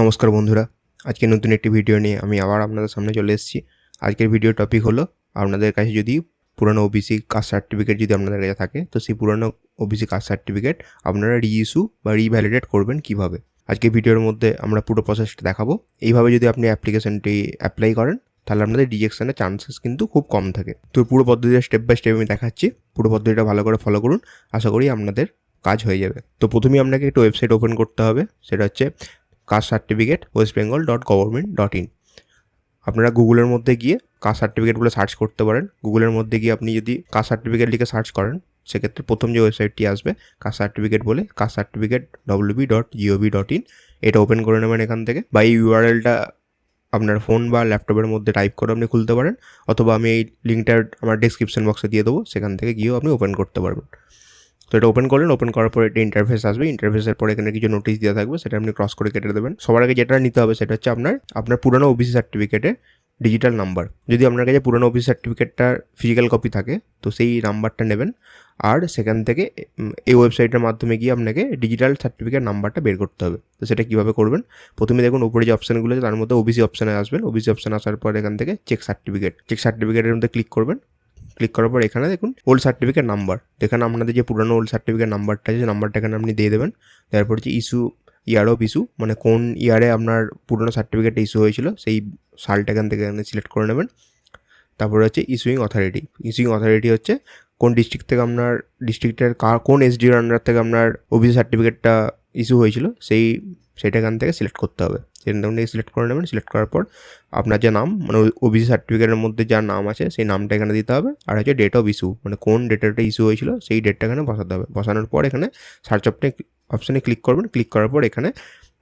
নমস্কার বন্ধুরা, আজকে নতুন একটি ভিডিও নিয়ে আমি আবার আপনাদের সামনে চলে এসেছি। আজকের ভিডিও টপিক হলো আপনাদের কাছে যদি পুরনো ওবিসি কাস্ট সার্টিফিকেট যদি আপনাদের কাছে থাকে, তো সেই পুরনো ওবিসি কাস্ট সার্টিফিকেট আপনারা রিইস্যু বা রিভ্যালিডেট করবেন কীভাবে? আজকে ভিডিওর মধ্যে আমরা পুরো প্রসেসটা দেখাবো। এইভাবে যদি আপনি অ্যাপ্লিকেশনটি অ্যাপ্লাই করেন, তাহলে আপনাদের রিজেকশনের চান্সেস কিন্তু খুব কম থাকে। তো পুরো পদ্ধতিটা স্টেপ বাই স্টেপ আমি দেখাচ্ছি। পুরো পদ্ধতিটা ভালো করে ফলো করুন। আশা করি আপনাদের কাজ হয়ে যাবে। তো প্রথমেই আপনাকে একটু ওয়েবসাইট ওপেন করতে হবে। সেটা হচ্ছে caste certificate West Bengal dot government dot in আপনারা গুগলের মধ্যে গিয়ে কাস্ট সার্টিফিকেট বলে সার্চ করতে পারেন। গুগলের মধ্যে গিয়ে আপনি যদি কাস্ট সার্টিফিকেট লিখে সার্চ করেন, সেক্ষেত্রে প্রথম যে ওয়েবসাইটটি আসবে, কাস্ট সার্টিফিকেট বলে caste certificate WB dot G O V dot in এটা ওপেন করে নেবেন এখান থেকে। বা এই ইউআরএলটা আপনার ফোন বা ল্যাপটপের মধ্যে টাইপ করে আপনি খুলতে পারেন। অথবা আমি এই লিঙ্কটা আমার ডিসক্রিপশন বক্সে দিয়ে দেবো। সেখান থেকে গিয়েও আপনি ওপেন করতে পারবেন। তো এটা ওপেন করলেন ওপেন করার পর এটা ইন্টারফেস আসবে ইন্টারফেসের পর এখানে কিছু নোটিশ দেওয়া থাকবে, সেটা আপনি ক্রস করে কেটে দেবেন। সবার আগে যেটা নিতে হবে সেটা হচ্ছে আপনার আপনার পুরনো ওবিসি সার্টিফিকেটে ডিজিটাল নাম্বার যদি আপনার কাছে পুরনো ওবিসি সার্টিফিকেটটার ফিজিক্যাল কপি থাকে, তো সেই নাম্বারটা নেবেন, আর সেখান থেকে এই ওয়েবসাইটের মাধ্যমে গিয়ে আপনাকে ডিজিটাল সার্টিফিকেট নাম্বারটা বের করতে হবে। তো সেটা কীভাবে করবেন? প্রথমে দেখুন, উপরে যে অপশানগুলো আছে, তার মধ্যে ওবিসি অপশানে আসবেন। ওবিসি অপশান আসার পর এখান থেকে চেক সার্টিফিকেট চেক সার্টিফিকেটের মধ্যে ক্লিক করবেন। ক্লিক করার পর এখানে দেখুন ওল্ড সার্টিফিকেট নাম্বার এখানে আপনাদের যে পুরনো ওল্ড সার্টিফিকেট নাম্বারটা আছে নাম্বারটা এখানে আপনি দিয়ে দেবেন। তারপর হচ্ছে ইস্যু ইয়ার অফ ইস্যু মানে কোন ইয়ারে আপনার পুরনো সার্টিফিকেটটা ইস্যু হয়েছিল, সেই সালটা এখান থেকে সিলেক্ট করে নেবেন। তারপরে হচ্ছে ইস্যুইং অথরিটি ইস্যুইং অথরিটি হচ্ছে কোন ডিস্ট্রিক্ট থেকে আপনার ডিস্ট্রিক্টের কোন এসডিওর আন্ডার থেকে আপনার ওবিসি সার্টিফিকেটটা ইস্যু হয়েছিল, সেই সেটা এখান থেকে সিলেক্ট করতে হবে। সেখান থেকে সিলেক্ট করে নেবেন সিলেক্ট করার পর আপনার যে নাম মানে ওবিসি সার্টিফিকেটের মধ্যে যার নাম আছে, সেই নামটা এখানে দিতে হবে। আর হচ্ছে ডেট অফ ইস্যু মানে কোন ডেটাটা ইস্যু হয়েছিল, সেই ডেটটা এখানে বসাতে হবে। বসানোর পর এখানে সার্চ অপশনে অপশানে ক্লিক করবেন। ক্লিক করার পর এখানে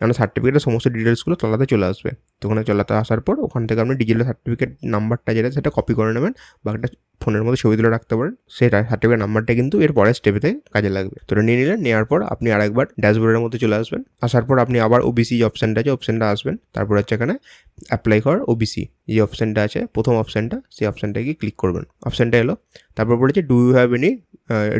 আপনার সার্টিফিকেটের সমস্ত ডিটেলসগুলো তলাতে চলে আসবে। ওখানে চলাতে আসার পর ওখান থেকে আপনি ডিজিটাল সার্টিফিকেট নাম্বারটা যেটা, সেটা কপি করে নেবেন। বা একটা ফোনের মধ্যে ছবি তুলে রাখতে পারেন। সেটা সার্টিফিকেট নাম্বারটা কিন্তু এর পরের স্টেপেতে কাজে লাগবে। তো নিয়ে নিলেন নেওয়ার পর আপনি আরেকবার ড্যাশবোর্ডের মধ্যে চলে আসবেন। আসার পর আপনি আবার ওবিসি যে অপশানটা আছে অপশানটা আসবেন। তারপর হচ্ছে এখানে অ্যাপ্লাই কর ওবিসি যে অপশানটা আছে, প্রথম অপশানটা সেই অপশানটা গিয়ে ক্লিক করবেন। অপশানটা এলো। তারপর বলেছে do you have any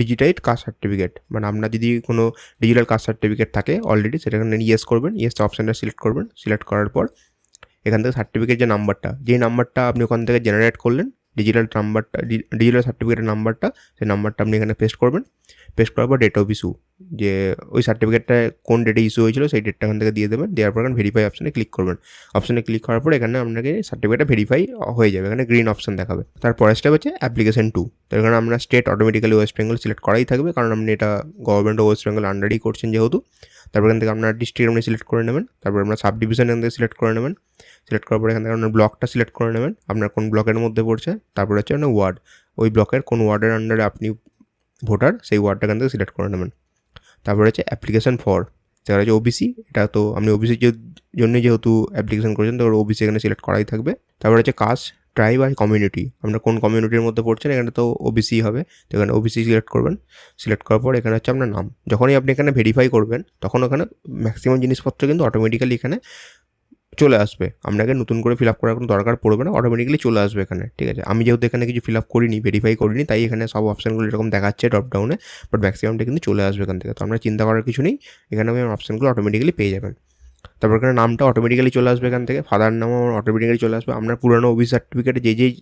digitised caste certificate মানে আপনার যদি কোনো ডিজিটাল কাস্ট সার্টিফিকেট থাকে অলরেডি সেটা এখানে ইয়েস করবেন। ইয়েস অপশানটা সিলেক্ট করবেন। সিলেক্ট করার পর এখান থেকে সার্টিফিকেট যে নাম্বারটা যেই নাম্বারটা আপনি ওখান থেকে জেনারেট করলেন ডিজিটাল নাম্বারটা ডিজিটাল সার্টিফিকেটের নাম্বারটা সেই নাম্বারটা আপনি এখানে পেস্ট করবেন। পেস্ট করার পর ডেট অফ ইস্যু যে ওই সার্টিফিকেটটা কোন ডেটে ইস্যু হয়েছিল সেই ডেটটা এখান থেকে দিয়ে দেবেন, দেওয়ার পর এখানে ভেরিফাই অপশানে ক্লিক করবেন। অপশানে ক্লিক করার পর এখানে আপনাকে সার্টিফিকেটটা ভেরিফাই হয়ে যাবে, এখানে গ্রিন অপশান দেখাবে। তারপরের স্টেপ হচ্ছে অ্যাপ্লিকেশন টু তো এখানে আমরা state automatically West Bengal select করাই থাকবে, কারণ আপনি এটা গভর্নমেন্ট ওয়েস্ট বেঙ্গল আন্ডারই করছেন যেহেতু। তারপর এখান থেকে আপনার ডিস্ট্রিক্ট আপনি সিলেক্ট করে নেবেন, তারপর আপনার সাব ডিভিশন এখান থেকে সিলেক্ট করে নেবেন। সিলেক্ট করার পর এখান থেকে আপনার ব্লকটা সিলেক্ট করে নেবেন। আপনার কোন ব্লকের মধ্যে পড়ছে? তারপর হচ্ছে আপনার ওয়ার্ড ওই ব্লকের কোন ওয়ার্ডের আন্ডারে আপনি ভোটার সেই ওয়ার্ডটা এখান থেকে সিলেক্ট করে নেবেন। তারপর হচ্ছে অ্যাপ্লিকেশন ফর সেটা হচ্ছে ওবিসি এটা তো আপনি ওবিসির জন্য যেহেতু অ্যাপ্লিকেশন করেছেন, তো ওবিসি এখানে সিলেক্ট করাই থাকবে। তারপর হচ্ছে কাস্ট ট্রাইব আর কমিউনিটি আপনার কোন কমিউনিটির মধ্যে পড়ছেন, এখানে তো ওবিসি হবে। তো এখানে ওবিসি সিলেক্ট করবেন। সিলেক্ট করার পর এখানে হচ্ছে আপনার নাম। যখনই আপনি এখানে ভেরিফাই করবেন, তখন ওখানে ম্যাক্সিমাম জিনিসপত্র কিন্তু অটোমেটিক্যালি এখানে চলে আসবে। আপনাকে নতুন করে ফিল আপ করার কোনো দরকার পড়বে না অটোমেটিক্যালি চলে আসবে এখানে, ঠিক আছে? আমি যেহেতু এখানে কিছু ফিল আপ করিনি ভেরিফাই করিনি, তাই এখানে সব অপশানগুলো এরকম দেখাচ্ছে ড্রপডাউনে বাট ম্যাক্সিমামটা কিন্তু চলে আসবে এখান থেকে। তো আপনার চিন্তা করার কিছু নেই, এখানে আপনি অপশানগুলো অটোমেটিক্যালি পেয়ে যাবেন। তারপর এখানে নামটা অটোমেটিক্যালি চলে আসবে এখান থেকে ফাদার নামও অটোমেটিক্যালি চলে আসবে। আপনার পুরনো ওবিসি সার্টিফিকেটে যে যেই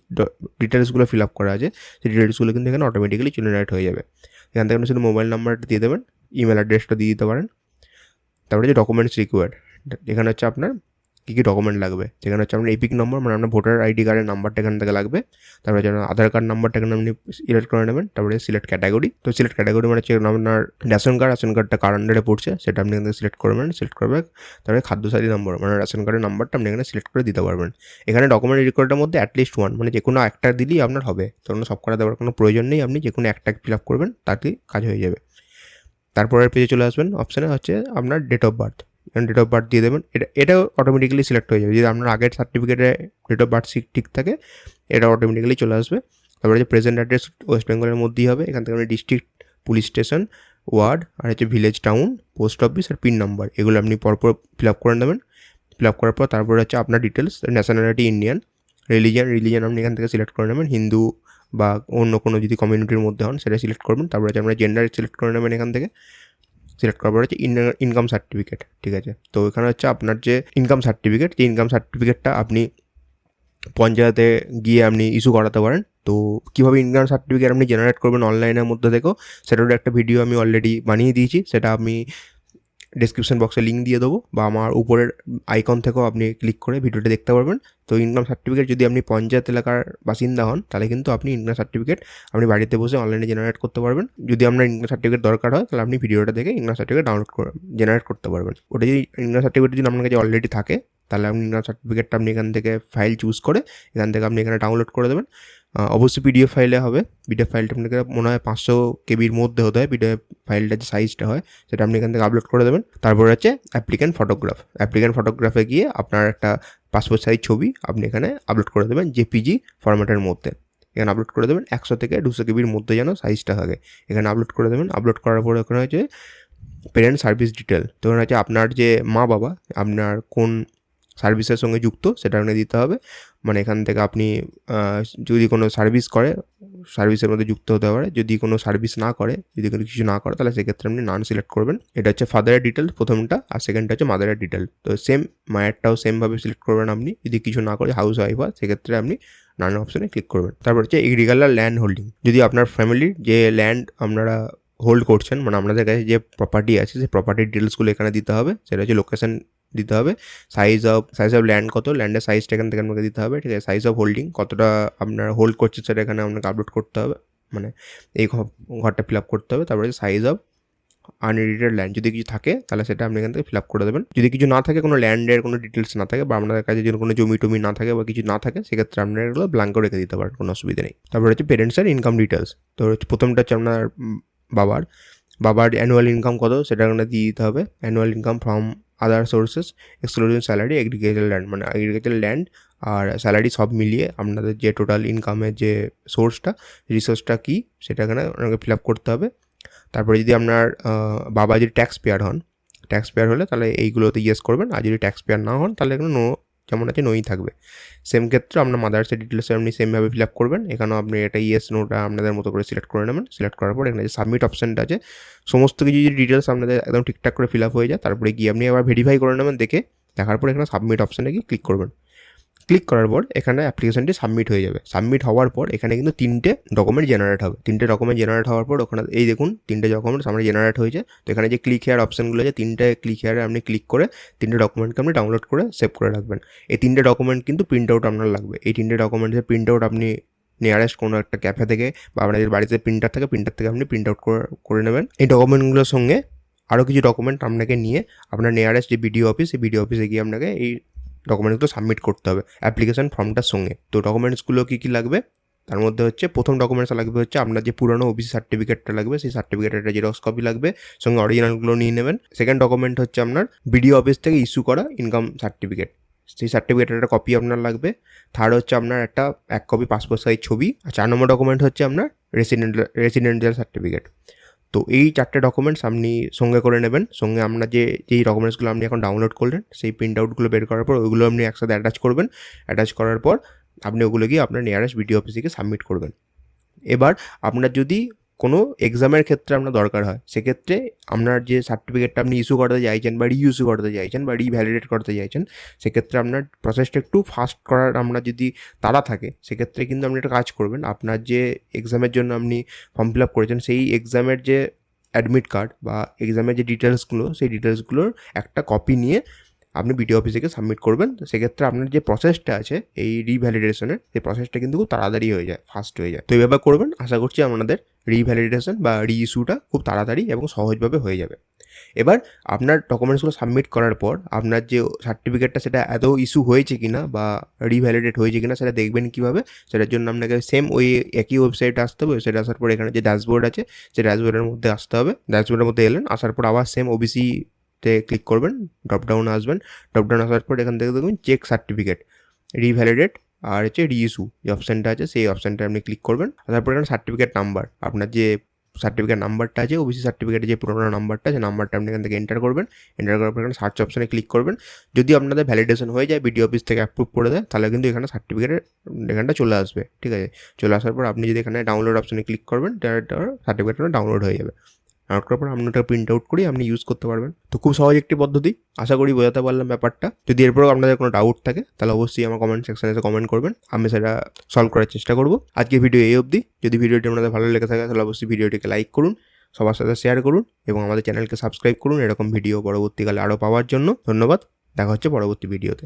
ডিটেলসগুলো ফিল আপ করা আছে, সেই ডিটেলসগুলো কিন্তু এখানে অটোমেটিক্যালি জেনারেট হয়ে যাবে। এখান থেকে আপনি শুধু মোবাইল নাম্বারটা দিয়ে দেবেন ইমেল অ্যাড্রেসটা দিয়ে দিতে পারেন। তারপরে যে ডকুমেন্টস রিকোয়ার্ড এখানে হচ্ছে আপনার কী কী ডকুমেন্ট লাগবে? যেখানে হচ্ছে আপনার এপিক নম্বর মানে আপনার ভোটার আইডি কার্ডের নাম্বারটা এখান থেকে লাগবে। তারপরে যেন আধার কার্ড নাম্বারটা এখানে আপনি সিলেক্ট করে নেবেন, তারপরে সিলেক্ট ক্যাটাগরি তো সিলেক্ট ক্যাটাগরি মানে হচ্ছে আপনার রেশন কার্ড রেশন কার্ডটা কার আন্ডারে পড়ছে, সেটা আপনি এখান থেকে সিলেক্ট করবেন সিলেক্ট করবে তারপরে খাদ্যসাথী নম্বর মানে রেশন কার্ডের নাম্বারটা আপনি এখানে সিলেক্ট করে দিতে পারবেন। এখানে ডকুমেন্ট রেকর্ডের মধ্যে অ্যাটলিস্ট ওয়ান মানে যে কোনো একটা দিলেই আপনার হবে। তখন সব করা দেওয়ার কোনো প্রয়োজন নেই, আপনি যে কোনো একটা ফিল আপ করবেন, তাতেই কাজ হয়ে যাবে। তারপরের পেজে চলে আসবেন অপশানে হচ্ছে আপনার date of birth date of birth দিয়ে দেবেন। এটা, এটাও অটোমেটিক্যালি সিলেক্ট হয়ে যাবে। যদি আপনার আগের সার্টিফিকেটে ডেট অফ বার্থ ঠিক থাকে, এটা অটোমেটিক্যালি চলে আসবে। তারপরে যে প্রেজেন্ট অ্যাড্রেস ওয়েস্ট বেঙ্গলের মধ্যেই হবে। এখান থেকে আপনি ডিস্ট্রিক্ট পুলিশ স্টেশন ওয়ার্ড আর হচ্ছে ভিলেজ টাউন পোস্ট অফিস আর পিন নাম্বার এগুলো আপনি পরপর ফিল আপ করে নেবেন। ফিল আপ করার পর তারপরে হচ্ছে আপনার details nationality Indian religion religion আপনি এখান থেকে সিলেক্ট করে নেবেন। হিন্দু বা অন্য কোনো যদি কমিউনিটির মধ্যে হন, সেটা সিলেক্ট করবেন। তারপরে হচ্ছে আপনার জেন্ডার সিলেক্ট করে নেবেন এখান থেকে। সিলেক্ট করার পর হচ্ছে ইনকাম সার্টিফিকেট ঠিক আছে? তো এখানে হচ্ছে আপনার যে ইনকাম সার্টিফিকেট যে ইনকাম সার্টিফিকেটটা আপনি পঞ্চায়েতে গিয়ে আপনি ইস্যু করাতে পারেন, তো কীভাবে ইনকাম সার্টিফিকেট আপনি জেনারেট করবেন অনলাইনের মধ্যে থেকেও সেটারও একটা ভিডিও আমি অলরেডি বানিয়ে দিয়েছি, সেটা আমি ডিসক্রিপশন বক্সে লিঙ্ক দিয়ে দেবো বা আমার উপরের আইকন থেকেও আপনি ক্লিক করে ভিডিওটা দেখতে পারবেন। তো ইনকাম সার্টিফিকেট যদি আপনি পঞ্চায়েত এলাকার বাসিন্দা হন, তাহলে কিন্তু আপনি ইনকাম সার্টিফিকেট আপনি বাড়িতে বসে অনলাইনে জেনারেট করতে পারবেন। যদি আপনার ইনকাম সার্টিফিকেট দরকার হয়, তাহলে আপনি ভিডিওটা দেখে ইনকাম সার্টিফিকেট ডাউনলোড করে জেনারেট করতে পারবেন। ওটা যদি ইনকাম সার্টিফিকেট যদি আপনার কাছে অলরেডি থাকে তাহলে আপনি ইনকাম সার্টিফিকেটটা আপনি এখান থেকে ফাইল চুজ করে এখান থেকে আপনি এখানে ডাউনলোড করে দেবেন। অবশ্যই পিডিএফ ফাইলে হবে। পিডিএফ ফাইলটা আপনাকে মনে হয় পাঁচশো কেবির মধ্যে হতে হয়। পিডিএফ ফাইলটার যে সাইজটা হয়, সেটা আপনি এখান থেকে আপলোড করে দেবেন। তারপর হচ্ছে অ্যাপ্লিক্যান্ট ফটোগ্রাফ অ্যাপ্লিক্যান্ট ফটোগ্রাফে গিয়ে আপনার একটা পাসপোর্ট সাইজ ছবি আপনি এখানে আপলোড করে দেবেন জেপিজি ফরম্যাটের মধ্যে। এখানে আপলোড করে দেবেন একশো থেকে দুশো কেবির মধ্যে যেন সাইজটা থাকে। এখানে আপলোড করে দেবেন। আপলোড করার পরে ওখানে হচ্ছে পেরেন্ট সার্ভিস ডিটেল তো এখানে হচ্ছে আপনার যে মা বাবা আপনার কোন সার্ভিসের সঙ্গে যুক্ত, সেটা এখানে দিতে হবে। মানে এখান থেকে আপনি যদি কোনো সার্ভিস করে, সার্ভিসের মধ্যে যুক্ত হতে পারে। যদি কোনো সার্ভিস না করে, যদি কোনো কিছু না করে, তাহলে সেক্ষেত্রে আপনি নান সিলেক্ট করবেন। এটা হচ্ছে ফাদারের ডিটেল প্রথমটা, আর সেকেন্ডটা হচ্ছে মাদারের ডিটেল তো সেম মায়েরটাও সেমভাবে সিলেক্ট করবেন আপনি। যদি কিছু না করে হাউস ওয়াইফ হয়, সেক্ষেত্রে আপনি নান অপশনে ক্লিক করবেন। তারপর হচ্ছে এগ্রিকালচার ল্যান্ড হোল্ডিং যদি আপনার ফ্যামিলির যে ল্যান্ড আপনারা হোল্ড করছেন মানে আপনাদের কাছে যে প্রপার্টি আছে, সেই প্রপার্টির ডিটেলসগুলো এখানে দিতে হবে। সেটা হচ্ছে লোকেশন দিতে হবে। Size of size of land কত ল্যান্ডের সাইজটা এখান থেকে আপনাকে দিতে হবে, ঠিক আছে? সাইজ অফ হোল্ডিং কতটা আপনার হোল্ড করছে সেটা এখানে আপনাকে আপলোড করতে হবে মানে এই ঘরটা ফিল আপ করতে হবে। তারপরে সাইজ অফ আনএডিটেড ল্যান্ড যদি কিছু থাকে, তাহলে সেটা আপনি এখান থেকে ফিল আপ করে দেবেন। যদি কিছু না থাকে, কোনো ল্যান্ডের কোনো ডিটেলস না থাকে বা আপনাদের কাছে যদি কোনো জমি টমি না থাকে বা কিছু না থাকে, সেক্ষেত্রে আপনারা এগুলো ব্ল্যাঙ্কও রেখে দিতে পারেন, কোনো অসুবিধা নেই। তারপরে হচ্ছে পেরেন্টসের ইনকাম ডিটেলস তো হচ্ছে প্রথমটা হচ্ছে আপনার বাবার। বাবার অ্যানুয়াল ইনকাম কত, সেটা এখানে দিয়ে দিতে হবে। Annual income from other sources excluding salary agriculture land মানে এগ্রিকালচার ল্যান্ড আর স্যালারি সব মিলিয়ে আপনাদের যে টোটাল ইনকামের যে সোর্সটা রিসোর্সটা কী, সেটা এখানে আপনাকে ফিল আপ করতে হবে। তারপরে যদি আপনার বাবা যদি ট্যাক্স পেয়ার হন ট্যাক্স পেয়ার হলে তাহলে এইগুলোতে ইয়েস করবেন, আর যদি ট্যাক্স পেয়ার না হন, তাহলে এখানে নো যেমন আছে নই থাকবে। সেম ক্ষেত্রে আপনার মাদার্সের ডিটেলসে আপনি সেমভাবে ফিল আপ করবেন। এখানেও আপনি এটা ইয়েস নোটা আপনাদের মতো করে সিলেক্ট করে নেবেন। সিলেক্ট করার পর এখানে যে সাবমিট অপশানটা আছে, সমস্ত কিছু যদি ডিটেলস আপনাদের একদম ঠিকঠাক করে ফিল আপ হয়ে যায়, তারপরে গিয়ে আপনি আবার ভেরিফাই করে নেবেন, দেখে দেখার পর এখানে সাবমিট অপশানে গিয়ে ক্লিক করবেন। ক্লিক করার পর এখানে অ্যাপ্লিকেশনটি সাবমিট হয়ে যাবে। সাবমিট হওয়ার পর এখানে কিন্তু তিনটে ডকুমেন্ট জেনারেট হবে। তিনটে ডকুমেন্ট জেনারেট হওয়ার পর ওখানে এই দেখুন, তিনটে ডকুমেন্ট সামনে জেনারেট হয়েছে। তো এখানে যে ক্লিক হেয়ার অপশানগুলো আছে, তিনটে ক্লিক হেয়ারে আপনি ক্লিক করে তিনটে ডকুমেন্টকে আপনি ডাউনলোড করে সেভ করে রাখবেন। এই তিনটে ডকুমেন্ট কিন্তু প্রিন্ট আউট আপনার লাগবে। এই তিনটে ডকুমেন্টের প্রিন্ট আউট আপনি নিয়ারেস্ট কোনো একটা ক্যাফে থেকে বা আপনাদের বাড়িতে প্রিন্টার থাকে প্রিন্টার থেকে আপনি প্রিন্ট আউট করে নেবেন। এই ডকুমেন্টগুলোর সঙ্গে আরও কিছু ডকুমেন্ট আপনাকে নিয়ে আপনার নিয়ারেস্ট যে বিডিও অফিস সেই বিডিও অফিসে গিয়ে আপনাকে এই ডকুমেন্টসগুলো সাবমিট করতে হবে অ্যাপ্লিকেশন ফর্মটার সঙ্গে। তো ডকুমেন্টসগুলো কী কী লাগবে? তার মধ্যে হচ্ছে প্রথম ডকুমেন্টস লাগবে হচ্ছে আপনার যে পুরনো ওবিসি সার্টিফিকেটটা লাগবে, সেই সার্টিফিকেটের একটা জেরক্স কপি লাগবে, সঙ্গে অরিজিনালগুলো নিয়ে নেবেন। সেকেন্ড ডকুমেন্ট হচ্ছে আপনার বিডিও অফিস থেকে ইস্যু করা ইনকাম সার্টিফিকেট সেই সার্টিফিকেটের একটা কপি আপনার লাগবে। থার্ড হচ্ছে আপনার একটা এক কপি পাসপোর্ট সাইজ ছবি। আর চার নম্বর ডকুমেন্ট হচ্ছে আপনার রেসিডেন্ট রেসিডেন্সিয়াল সার্টিফিকেট তো এই চারটে ডকুমেন্টস আপনি সঙ্গে করে নেবেন। সঙ্গে আপনার যে, যেই ডকুমেন্টসগুলো আপনি এখন ডাউনলোড করলেন, সেই প্রিন্ট আউটগুলো বের করার পর ওইগুলো আপনি একসাথে অ্যাটাচ করবেন। অ্যাটাচ করার পর আপনি ওগুলো গিয়ে আপনার নিয়ারেস্ট বিডিও অফিসে গিয়ে সাবমিট করবেন। এবার আপনার যদি কোনো এক্সামের ক্ষেত্রে আপনার দরকার হয়। সেক্ষেত্রে আপনার যে সার্টিফিকেটটা আপনি ইস্যু করতে চাইছেন বা রি ইস্যু করতে চাইছেন বা রিভ্যালিডেট করতে চাইছেন, সেক্ষেত্রে আপনার প্রসেসটা একটু ফাস্ট করার আপনার যদি তাড়া থাকে, সেক্ষেত্রে কিন্তু আপনি একটা কাজ করবেন। আপনার যে এক্সামের জন্য আপনি ফর্ম ফিল আপ করেছেন, সেই এক্সামের যে অ্যাডমিট কার্ড বা এক্সামের যে ডিটেলসগুলো সেই ডিটেলসগুলোর একটা কপি নিয়ে আপনি বিডিও অফিসে গিয়ে সাবমিট করবেন সেক্ষেত্রে আপনার যে প্রসেসটা আছে, এই রিভ্যালিডেশনের সেই প্রসেসটা কিন্তু খুব তাড়াতাড়ি হয়ে যায় ফাস্ট হয়ে যায়। তো এইভাবে করবেন, আশা করছি আপনাদের রিভ্যালিডেশন বা রি ইস্যুটা খুব তাড়াতাড়ি এবং সহজভাবে হয়ে যাবে। এবার আপনার ডকুমেন্টসগুলো সাবমিট করার পর, আপনার যে সার্টিফিকেটটা সেটা এত ইস্যু হয়েছে কিনা বা রিভ্যালিডেট হয়েছে কিনা, সেটা দেখবেন কীভাবে, সেটার জন্য আপনাকে সেম ওই একই ওয়েবসাইটে আসতে হবে ওয়েবসাইটে আসার পর এখানে যে ড্যাশবোর্ড আছে, সেই ড্যাশবোর্ডের মধ্যে আসতে হবে ড্যাশবোর্ডের মধ্যে এলেন, আসার পর আবার সেম ওবিসি তে ক্লিক করবেন ড্রপডাউন আসবেন। ড্রপডাউন আসার পর এখান থেকে দেখবেন চেক সার্টিফিকেট রিভ্যালিডেট আর হচ্ছে রিইস্যু যে অপশানটা আছে, সেই অপশানটা আপনি ক্লিক করবেন। তারপর এখানে সার্টিফিকেট নাম্বার আপনার যে সার্টিফিকেট নাম্বারটা আছে ওবিসি সার্টিফিকেটের যে পুরোনো নাম্বারটা আছে নাম্বারটা আপনি এখান থেকে এন্টার করবেন। এন্টার করার পর এখানে সার্চ অপশানে ক্লিক করবেন। যদি আপনাদের ভ্যালিডেশন হয়ে যায় বিডিও অফিস থেকে অ্যাপ্রুভ করে দেয়, তাহলে কিন্তু এখানে সার্টিফিকেটের এখানটা চলে আসবে, ঠিক আছে? চলে আসার পর আপনি যদি এখানে ডাউনলোড অপশানে ক্লিক করবেন সার্টিফিকেটটা ডাউনলোড হয়ে যাবে। ডাউনলোড করার পর আপনি ওটা প্রিন্ট আউট করে আপনি ইউজ করতে পারবেন। তো খুব সহজ একটি পদ্ধতি, আশা করি বোঝাতে পারলাম ব্যাপারটা। যদি এরপরেও আপনাদের কোনো ডাউট থাকে, তাহলে অবশ্যই আমার কমেন্ট সেকশনে এসে কমেন্ট করবেন। আমি সেটা সলভ করার চেষ্টা করব। আজকে ভিডিও এই অবধি। যদি ভিডিওটি আপনাদের ভালো লেগে থাকে, তাহলে অবশ্যই ভিডিওটিকে লাইক করুন, সবার সাথে শেয়ার করুন এবং আমাদের চ্যানেলকে সাবস্ক্রাইব করুন। এরকম ভিডিও পরবর্তীকালে আরও পাওয়ার জন্য ধন্যবাদ। দেখা হচ্ছে পরবর্তী ভিডিওতে